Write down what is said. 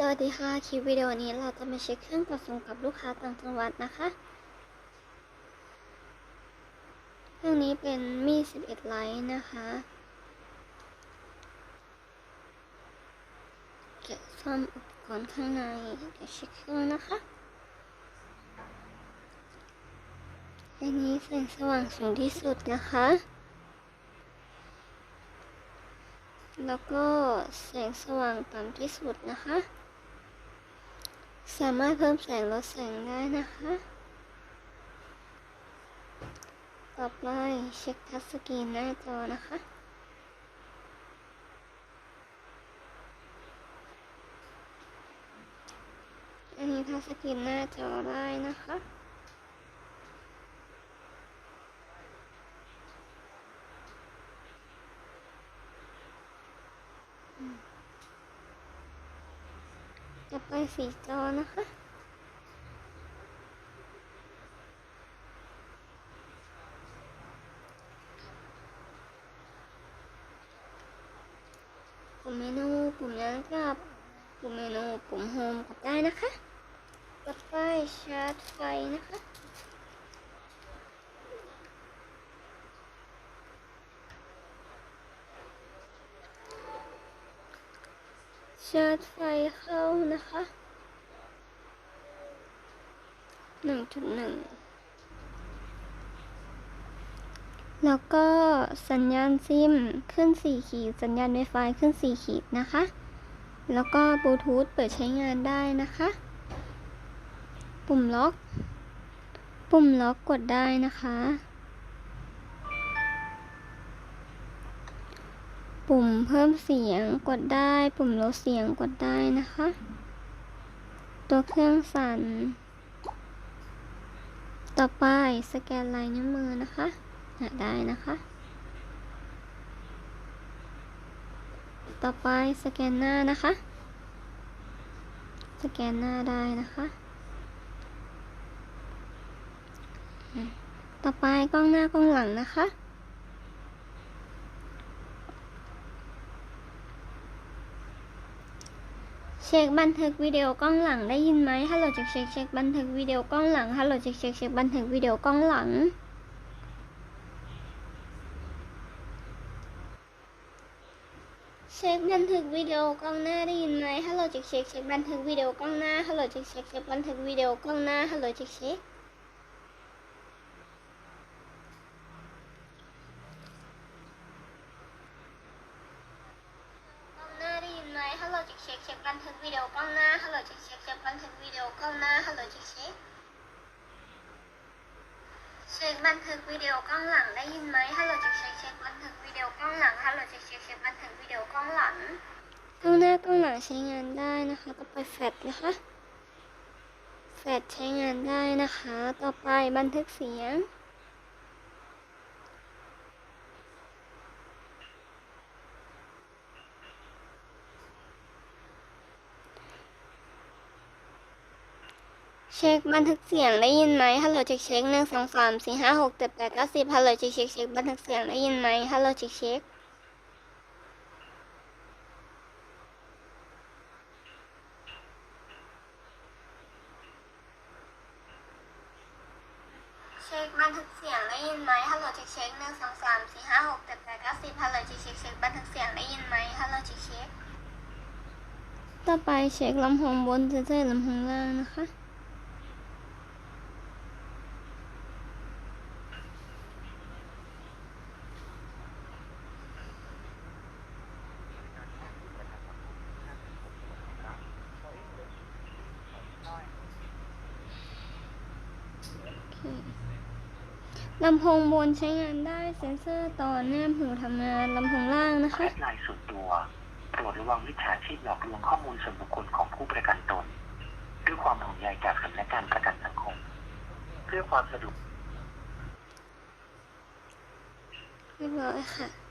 สวัสดีค่ะ คลิปวิดีโอนี้เราจะมาเช็คเครื่องกดส่งกับลูกค้าต่างจังหวัดนะคะ เครื่องนี้เป็นมี11ไลท์นะคะ เก็บซ่อมอุปกรณ์ข้างในเดี๋ยวเช็คเครื่องนะคะอันนี้แสงสว่างสูงที่สุดนะคะ แล้วก็แสงสว่างต่ำที่สุดนะคะ สามารถเพิ่มแสงลดแสงได้นะคะ ต่อไปเช็คทัชสกรีนหน้าจอนะคะ อันนี้ทัชสกรีนหน้าจอได้นะคะ ไปสีจอนะคะปุ่มเมนูปุ่มย้นกลับปุ่มเมนูปุ่มโฮมกดได้นะคะกดไฟชาร์จไฟนะคะ ชาร์จไฟเข้านะคะหนึ่งจุดหนึ่งแล้วก็สัญญาณซิมขึ้น 4 ขีด สัญญาณ Wi-Fi ขึ้น 4 ขีดนะคะ แล้วก็บลูทูธเปิดใช้งานได้นะคะ ปุ่มล็อก ปุ่มล็อกกดได้นะคะ ปุ่มเพิ่มเสียงกดได้ ปุ่มลดเสียงกดได้นะคะ ตัวเครื่องสั่น ต่อไปสแกนลายนิ้วมือนะคะหาได้นะคะ ต่อไปสแกนหน้านะคะ สแกนหน้าได้นะคะ ต่อไปกล้องหน้ากล้องหลังนะคะ เช็คบันทึกวิดีโอกล้องหลังได้ยินไหมฮัลโหลเช็คเช็คเช็คบันทึกวิดีโอกล้องหลังฮัลโหลเช็คเช็คเช็คบันทึกวิดีโอกล้องหลังเช็คบันทึกวิดีโอกล้องหน้าได้ยินไหมฮัลโหลเช็คเช็คเช็คบันทึกวิดีโอกล้องหน้าฮัลโหลเช็คเช็คเช็คบันทึกวิดีโอกล้องหน้าฮัลโหลเช็คเช็คกล้องหน้าได้ยินไหมฮัลโหล เช็คเช็คบันทึกวิดีโอกล้องหน้าฮัลโหลเช็คเช็คเช็คบันทึกวิดีโอกล้องหน้าฮัลโหลเช็คเช็คเช็คบันทึกวิดีโอกล้องหลังได้ยินไหมฮัลโหลเช็คเช็คเช็คบันทึกวิดีโอกล้องหลังฮัลโหลเช็คเช็คเช็คบันทึกวิดีโอกล้องหลังกล้องหน้ากล้องหลังใช้งานได้นะคะต่อไปแฟลชนะคะแฟลชใช้งานได้นะคะ ต่อไปบันทึกเสียง เช็คบันทึกเสียงได้ยินไหมฮัลโหลเช็คเช็คหนึ่งสองสามสี่ห้าหกเจ็ดแปดเก้าสิบฮัลโหลเช็คเช็คเช็คบันทึกเสียงได้ยินไหมฮัลโหลเช็คเช็คเช็คบันทึกเสียงได้ยินไหมฮัลโหลเช็คเช็คหนึ่งสองสามสี่ห้าหกเจ็ดแปดเก้าสิบฮัลโหลเช็คเช็คเช็คบันทึกเสียงได้ยินไหมฮัลโหลเช็คเช็คต่อไปเช็คลำโพงบนเจอลำโพงล่างนะคะ ลำโพงบนใช้งานได้เซ็นเซอร์ต่อแนบหูทำงานลำโพงล่างนะคะ แอดไลน์ส่วนตัวโปรดระวังมิจฉาชีพหลอกลวงข้อมูลส่วนบุคคลของผู้ประกันตน ด้วยความห่วงใยจากสำนักงานประกันสังคม เพื่อความสะดวกเรียบร้อยค่ะ